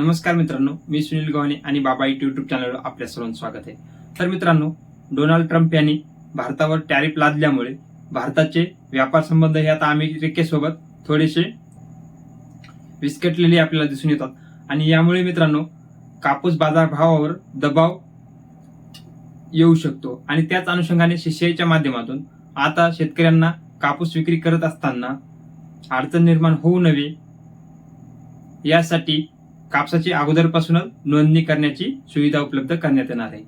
नमस्कार मित्रांनो मी सुनील गव्हाणे आणि बाबा इट युट्यूब चॅनलवर आपल्या सर्वांचं स्वागत आहे. तर मित्रांनो डोनाल्ड ट्रम्प यांनी भारतावर टॅरिफ लादल्यामुळे भारताचे व्यापार संबंध हे आता अमेरिकेसोबत थोडेसे विस्कटलेले आपल्याला दिसून येतात. आणि यामुळे मित्रांनो कापूस बाजार भावावर दबाव येऊ शकतो. आणि त्याच अनुषंगाने शिष्याच्या माध्यमातून आता शेतकऱ्यांना कापूस विक्री करत असताना अडचण निर्माण होऊ नये यासाठी कापसाची अगोदरपासूनच नोंदणी करण्याची सुविधा उपलब्ध करण्यात येणार आहे.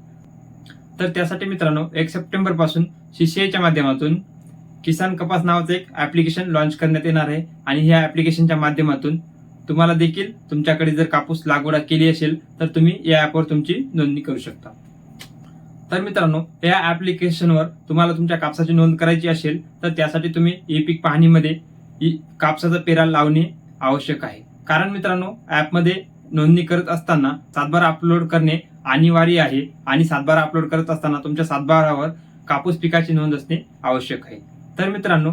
तर त्यासाठी मित्रांनो एक सप्टेंबरपासून सीसीआयच्या माध्यमातून किसान कपास नावाचं एक ऍप्लिकेशन लॉन्च करण्यात येणार आहे आणि ह्या ऍप्लिकेशनच्या माध्यमातून तुम्हाला देखील तुमच्याकडे जर कापूस लागवड केली असेल तर तुम्ही या ऍपवर तुमची नोंदणी करू शकता. तर मित्रांनो या ऍप्लिकेशनवर तुम्हाला तुमच्या कापसाची नोंद करायची असेल तर त्यासाठी तुम्ही ई पीक पाहणीमध्ये ई- कापसाचा पेरा लावणे आवश्यक आहे. कारण मित्रांनो ऍपमध्ये नोंदणी करत असताना सातबारा अपलोड करणे अनिवार्य आहे आणि सातबारा अपलोड करत असताना तुमच्या सातबारावर कापूस पिकाची नोंद असणे आवश्यक आहे. तर मित्रांनो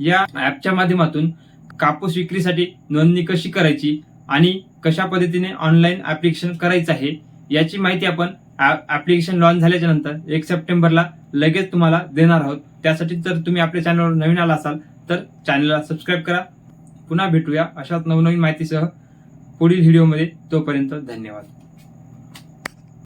या ऍपच्या माध्यमातून कापूस विक्रीसाठी नोंदणी कशी करायची आणि कशा पद्धतीने ऑनलाईन ऍप्लिकेशन करायचं आहे याची माहिती आपण ऍप्लिकेशन लॉन्च झाल्याच्यानंतर एक सप्टेंबरला लगेच तुम्हाला देणार आहोत. त्यासाठी जर तुम्ही आपल्या चॅनलवर नवीन आला असाल तर चॅनलला सबस्क्राईब करा. पुन्हा भेटूया अशाच नवनवीन माहितीसह. पुढील व्हिडिओमध्ये तोपर्यंत धन्यवाद.